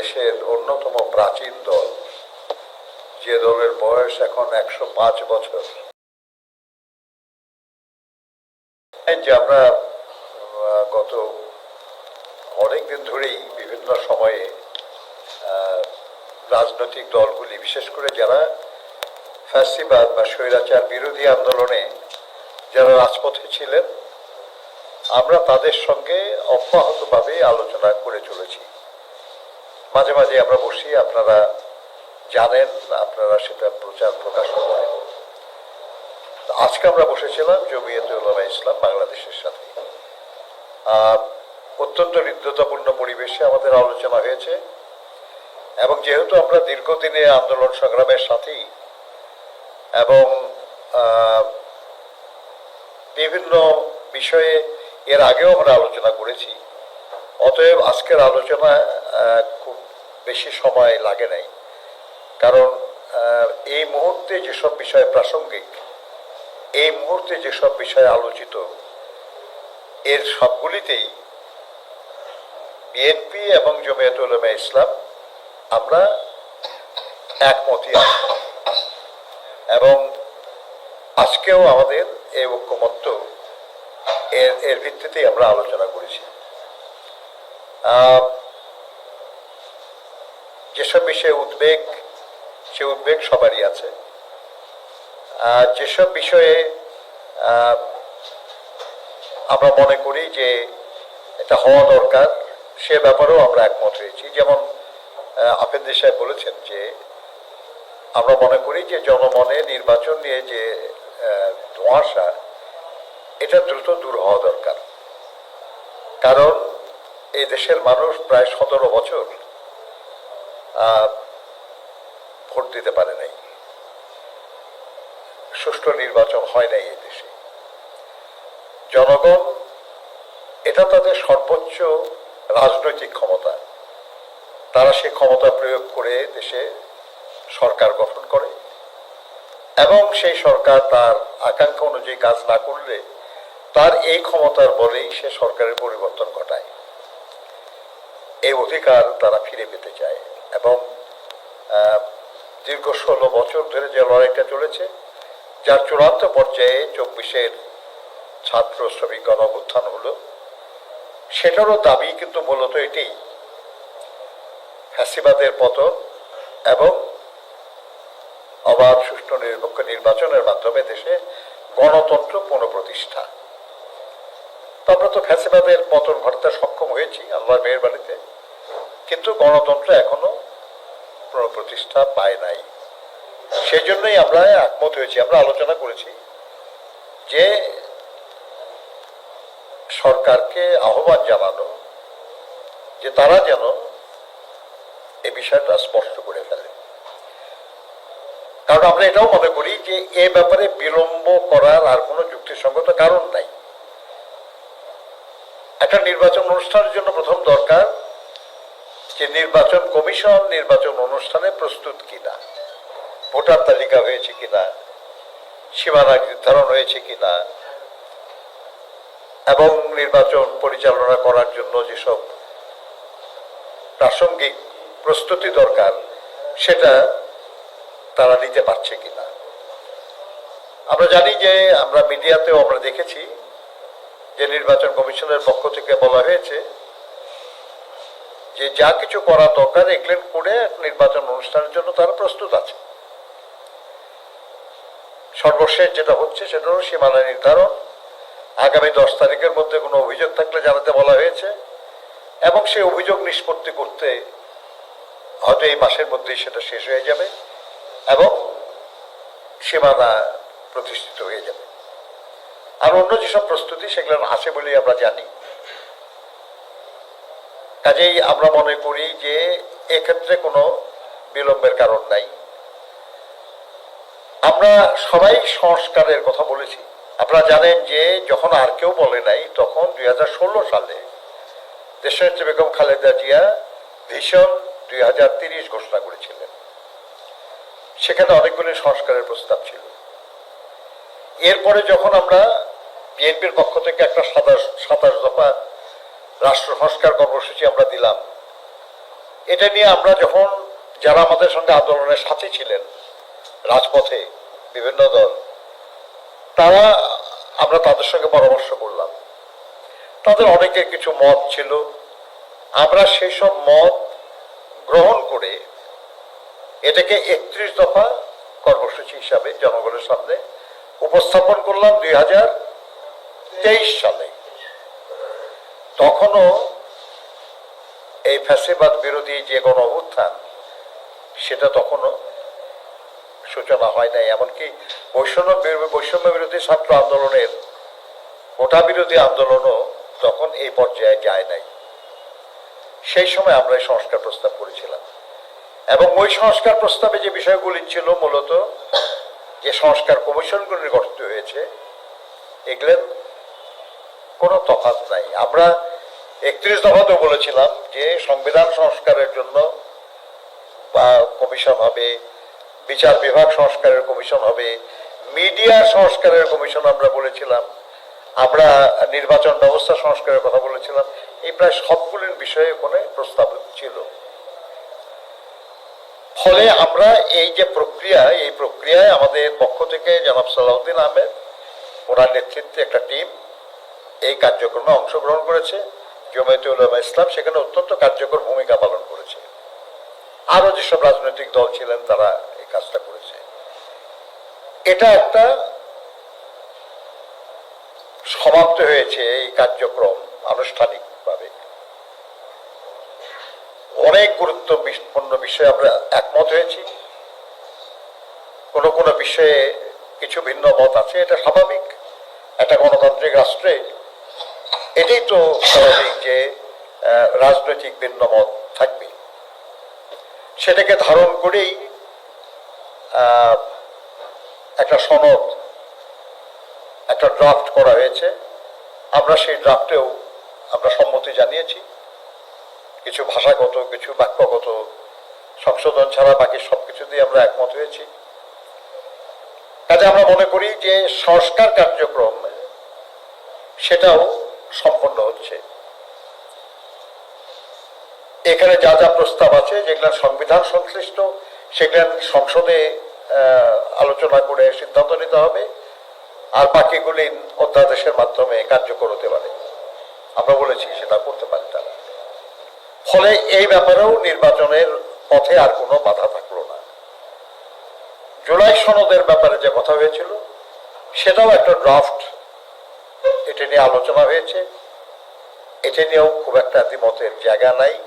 দেশের অন্যতম প্রাচীন দল। যে দলের বয়স এখন একশো পাঁচ বছর। যে আমরা গত অনেকদিন ধরেই বিভিন্ন সময়ে রাজনৈতিক দলগুলি, বিশেষ করে যারা ফ্যাসিবাদ বা স্বৈরাচার বিরোধী আন্দোলনে যারা রাজপথে ছিলেন, আমরা তাদের সঙ্গে অব্যাহতভাবে আলোচনা করে চলেছি। মাঝে মাঝে আমরা বসি, আপনারা জানেন, আপনারা সেটা প্রচার প্রকাশ করেন। আজকে আমরা বসেছিলাম জমিয়ত উলামা ইসলাম বাংলাদেশের সাথে। অত্যন্ত হৃদ্যতাপূর্ণ পরিবেশে আমাদের আলোচনা হয়েছে। এবং যেহেতু আমরা দীর্ঘদিনের আন্দোলন সংগ্রামের সাথেই এবং বিভিন্ন বিষয়ে এর আগেও আমরা আলোচনা করেছি অতএব আজকের আলোচনা খুব বেশি সময় লাগে নাই। কারণ এই মুহূর্তে যেসব বিষয় প্রাসঙ্গিক, এই মুহূর্তে যেসব বিষয় আলোচিত, এর সবগুলিতেই বিএনপি এবং জমিয়ত উলামা ইসলাম আমরা একমতই এবং আজকেও আমাদের এই ঐক্যমত্য, এর এর ভিত্তিতেই আমরা আলোচনা করেছি। যেসব বিষয়ে উদ্বেগ, সে উদ্বেগ সবারই আছে। যেসব বিষয়ে আমরা মনে করি যে এটা হওয়া দরকার, সে ব্যাপারেও আমরা একমত হয়েছি। যেমন আফেন্দি সাহেব বলেছেন যে, আমরা মনে করি যে জনমনে নির্বাচন নিয়ে যে ধোঁয়াশা, এটা দ্রুত দূর হওয়া দরকার। কারণ এই দেশের মানুষ প্রায় সতেরো বছর ভোট দিতে পারে নাই। সুষ্ঠু নির্বাচন হয় নাই এই দেশে। জনগণ, এটা তাদের সর্বোচ্চ রাজনৈতিক ক্ষমতা। তারা সেই ক্ষমতা প্রয়োগ করে দেশে সরকার গঠন করে এবং সেই সরকার তার আকাঙ্ক্ষা অনুযায়ী কাজ না করলে তার এই ক্ষমতার বলেই সে সরকারের পরিবর্তন ঘটায়। এই অধিকার তারা ফিরে পেতে চায় এবং দীর্ঘ ষোলো বছর ধরে যে লড়াইটা চলেছে, যার চূড়ান্ত পর্যায়ে চব্বিশের ছাত্র শ্রমিক গণ অভ্যুত্থান হলো, সেটারও দাবি কিন্তু মূলত এটি ফ্যাসিবাদের পতন এবং অবাধ সুষ্ঠু নিরপেক্ষ নির্বাচনের মাধ্যমে দেশে গণতন্ত্র পুনঃপ্রতিষ্ঠা। আমরা তো ফ্যাসিবাদের পতন ঘটাতে সক্ষম হয়েছি, আল্লাহর মেহরবানিতে। কিন্তু গণতন্ত্র এখনও পুনঃপ্রতিষ্ঠা পায় নাই। সেই জন্যই আমরা একমত হয়েছি, আমরা আলোচনা করেছি যে সরকারকে আহ্বান জানানো, যে তারা যেন এ বিষয়টা স্পষ্ট করে ফেলে। কারণ আমরা এটাও মনে করি যে এ ব্যাপারে বিলম্ব করার আর কোনো যুক্তিসঙ্গত কারণ নাই। একটা নির্বাচন অনুষ্ঠানের জন্য প্রথম যে নির্বাচন কমিশন নির্বাচন অনুষ্ঠানে প্রস্তুত কিনা? ভোটার তালিকা হয়েছে কিনা? সীমানা নির্ধারণ হয়েছে কিনা? এবং নির্বাচন পরিচালনা করার জন্য যেসব প্রাসঙ্গিক প্রস্তুতি দরকার, সেটা তারা নিতে পারছে কিনা? আমরা জানি যে আমরা মিডিয়াতেও আমরা দেখেছি যে নির্বাচন কমিশনের পক্ষ থেকে বলা হয়েছে যে যা কিছু করা দরকার এগুলো করে নির্বাচন অনুষ্ঠানের জন্য তারা প্রস্তুত আছে। সর্বশেষ যেটা হচ্ছে সেটা হল সীমানা নির্ধারণ। আগামী দশ তারিখের মধ্যে কোনো অভিযোগ থাকলে জানাতে বলা হয়েছে এবং সেই অভিযোগ নিষ্পত্তি করতে হয়তো এই মাসের মধ্যেই সেটা শেষ হয়ে যাবে এবং সীমানা প্রতিষ্ঠিত হয়ে যাবে। আর অন্য যেসব প্রস্তুতি সেগুলো আছে বলেই আমরা জানি। কাজেই আমরা মনে করি যে এক্ষেত্রে কোনো বিলম্বের কারণ নাই। আমরা সবাই সংস্কারের কথা বলেছি। আপনারা জানেন যে যখন আর কেউ বলে নাই তখন দুই সালে দেশনেত্রী বেগম খালেদা জিয়া ভীষণ দুই ঘোষণা করেছিলেন। সেখানে অনেকগুলি সংস্কারের প্রস্তাব ছিল। এরপরে যখন আমরা বিএনপির পক্ষ থেকে একটা সাতাশ সাতাশ দফা রাষ্ট্র সংস্কার কর্মসূচি আমরা দিলাম। এটা নিয়ে আমরা যখন যারা আমাদের সঙ্গে আন্দোলনের সাথে ছিলেন, রাজপথে বিভিন্ন দল, তারা আমরা তাদের সঙ্গে পরামর্শ করলাম। তাদের অনেকের কিছু মত ছিল। আমরা সেই সব মত গ্রহণ করে এটাকে একত্রিশ দফা কর্মসূচি হিসাবে জনগণের সামনে উপস্থাপন করলাম দুই হাজার তেইশ সালে। তখনও এই ফ্যাসিবাদ বিরোধী যে গণ অভ্যুত্থান, সেটা তখনও সূচনা হয় নাই। এমনকি বৈষম্য বৈষম্য বিরোধী ছাত্র আন্দোলনের কোটা বিরোধী আন্দোলনও তখন এই পর্যায়ে যায় নাই। সেই সময় আমরা সংস্কার প্রস্তাব করেছিলাম। এবং ওই সংস্কার প্রস্তাবে যে বিষয়গুলি ছিল মূলত যে সংস্কার কমিশনগুলি গঠিত হয়েছে এগুলোর কোনো তফাৎ নাই। আমরা একত্রিশ দফাতেও বলেছিলাম যে সংবিধান সংস্কারের জন্য কমিশন হবে, বিচার বিভাগ সংস্কারের কমিশন হবে, মিডিয়া সংস্কারের কমিশন আমরা বলেছিলাম, আমরা নির্বাচন ব্যবস্থা সংস্কারের কথা বলেছিলাম, এই প্রায় সবগুলির বিষয়ে ওখানে প্রস্তাব ছিল। ফলে আমরা এই যে প্রক্রিয়া, এই প্রক্রিয়ায় আমাদের পক্ষ থেকে জনাব সালাউদ্দিন আহমেদ, ওনার নেতৃত্বে একটা টিম এই কার্যক্রমে অংশগ্রহণ করেছে। জমায়েতে উলামা ইসলাম সেখানে অত্যন্ত কার্যকর ভূমিকা পালন করেছে। আরও যেসব রাজনৈতিক দল ছিলেন তারা এই কাজটা করেছে। এটা একটা সমাপ্ত হয়েছে এই কার্যক্রম আনুষ্ঠানিকভাবে। অনেক গুরুত্বপূর্ণ বিষয়ে আমরা একমত হয়েছি। কোনো কোনো বিষয়ে কিছু ভিন্ন মত আছে, এটা স্বাভাবিক। একটা গণতান্ত্রিক রাষ্ট্রে এটাই তো স্বাভাবিক যে রাজনৈতিক ভিন্ন মত থাকবে সেটাকে ধারণ করেই একটা সনদ, একটা ড্রাফট করা হয়েছে। আমরা সেই ড্রাফটেও আমরা সম্মতি জানিয়েছি। কিছু ভাষাগত, কিছু বাক্যগত সংশোধন ছাড়া বাকি সবকিছু দিয়ে আমরা একমত হয়েছি। কাজে আমরা মনে করি যে সংস্কার কার্যক্রম, সেটাও সম্পন্ন হচ্ছে। এখানে যা যা প্রস্তাব আছে, যেগুলো সংবিধান সংশ্লিষ্ট, সেগুলো সংসদে আলোচনা করে সিদ্ধান্ত নিতে হবে, আর বাকিগুলি অধ্যাদেশের মাধ্যমে কার্যকর হতে পারে। আমরা বলেছি সেটা করতে পারে তারা। ফলে এই ব্যাপারেও নির্বাচনের পথে আর কোনো বাধা থাকল না। জুলাই সনদের ব্যাপারে যে কথা হয়েছিল, সেটাও একটা ড্রাফট এটা নিয়ে আলোচনা হয়েছে। এটা নিয়েও খুব একটা দ্বিমতের জায়গা নাই।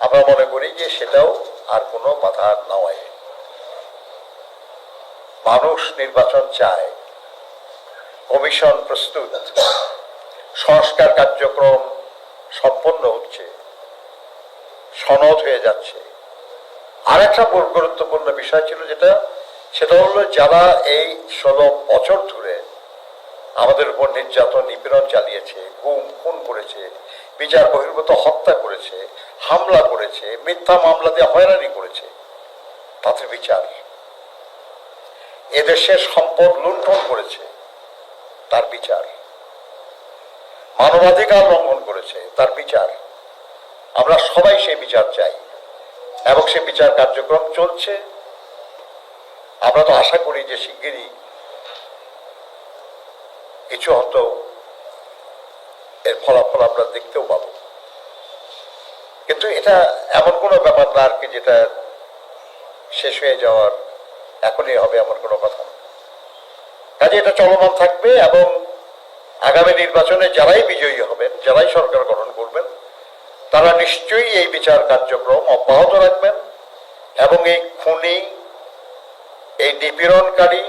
আমরা মনে করি যে সেটাও আর কোনো বাধা নয়। মানুষ নির্বাচন চায়। কমিশন প্রস্তুত। সংস্কার কার্যক্রম সম্পন্ন হচ্ছে। সনদ হয়ে যাচ্ছে। আর একটা গুরুত্বপূর্ণ বিষয় ছিল যেটা, সেটা হলো যারা এই ষোলো বছর ধরে আমাদের উপর নির্যাতন, নিপীড়ন চালিয়েছে, গুম, খুন করেছে, বিচার বহির্ভূত হত্যা করেছে, হামলা করেছে, মিথ্যা মামলা দিয়ে হয়রানি করেছে। তাদের বিচার। এদেশের সম্পদ লুণ্ঠন করেছে। তার বিচার। মানবাধিকার লঙ্ঘন করেছে। তার বিচার। আমরা সবাই সেই বিচার চাই এবং সে বিচার কার্যক্রম চলছে। আমরা তো আশা করি যে শিগগিরই কিছু হয়তো এর ফলাফল আমরা দেখতেও পাবো। কিন্তু এটা এমন কোনো ব্যাপার না আর কি যেটা শেষ হয়ে যাওয়ার এখনই হবে এমন কোনো কথা কাজে এটা চলমান থাকবে এবং আগামী নির্বাচনে যারাই বিজয়ী হবেন, যারাই সরকার গঠন করবেন, তারা নিশ্চয়ই এই বিচার কার্যক্রম অব্যাহত রাখবেন এবং এই খুনি, এই নিপীড়নকারী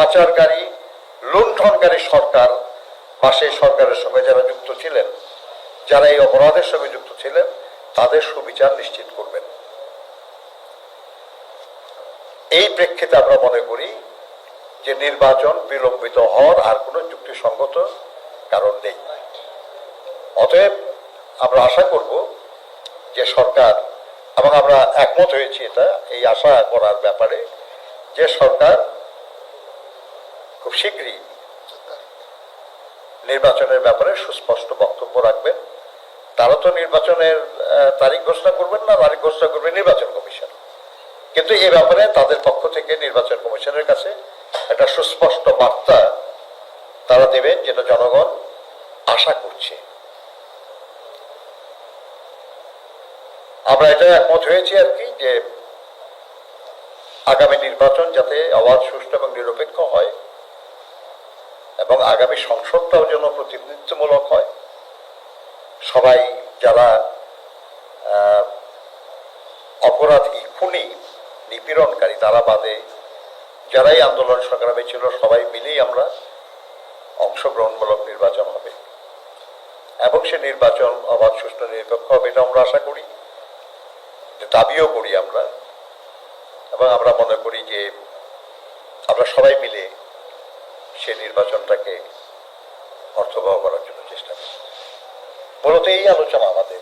পাচারকারী, লুণ্ঠনকারী সরকার বা সেই সরকারের সঙ্গে যারা যুক্ত ছিলেন, যারা এই অপরাধের সঙ্গে যুক্ত ছিলেন, তাদের সুবিচার নিশ্চিত করবেন। এই প্রেক্ষিতে আমরা মনে করি যে নির্বাচন বিলম্বিত হওয়ার আর কোনো যুক্তিসঙ্গত কারণ নেই। অতএব আমরা আশা করব যে সরকার, এবং আমরা একমত হয়েছি এটা, এই আশা করার ব্যাপারে, যে সরকার খুব শীঘ্রই নির্বাচনের ব্যাপারে সুস্পষ্ট বক্তব্য রাখবেন। তারা তো নির্বাচনের তারিখ ঘোষণা করবেন না, তারিখ ঘোষণা করবে নির্বাচন কমিশন। কিন্তু এ ব্যাপারে তাদের পক্ষ থেকে নির্বাচন কমিশনের কাছে একটা সুস্পষ্ট বার্তা তারা দেবেন, যেটা জনগণ আশা করছে। আমরা এটা একমত হয়েছি আর কি, যে আগামী নির্বাচন যাতে অবাধ সুষ্ঠু এবং নিরপেক্ষ হয় এবং আগামী সংসদটাও যেন প্রতিনিধিত্বমূলক হয়। সবাই যারা অপরাধী, খুনি, নিপীড়নকারী, তারা বাদে যারাই আন্দোলন সংগ্রামে ছিল, সবাই মিলেই আমরা অংশগ্রহণমূলক নির্বাচন হবে। এবং সে নির্বাচন অবাধ, সুষ্ঠু, নিরপেক্ষ হবে এটা আমরা আশা করি। দাবিও করি আমরা। এবং আমরা মনে করি যে আমরা সবাই মিলে সে নির্বাচনটাকে অর্থবহ করার জন্য চেষ্টা করি মূলত এই আলোচনা আমাদের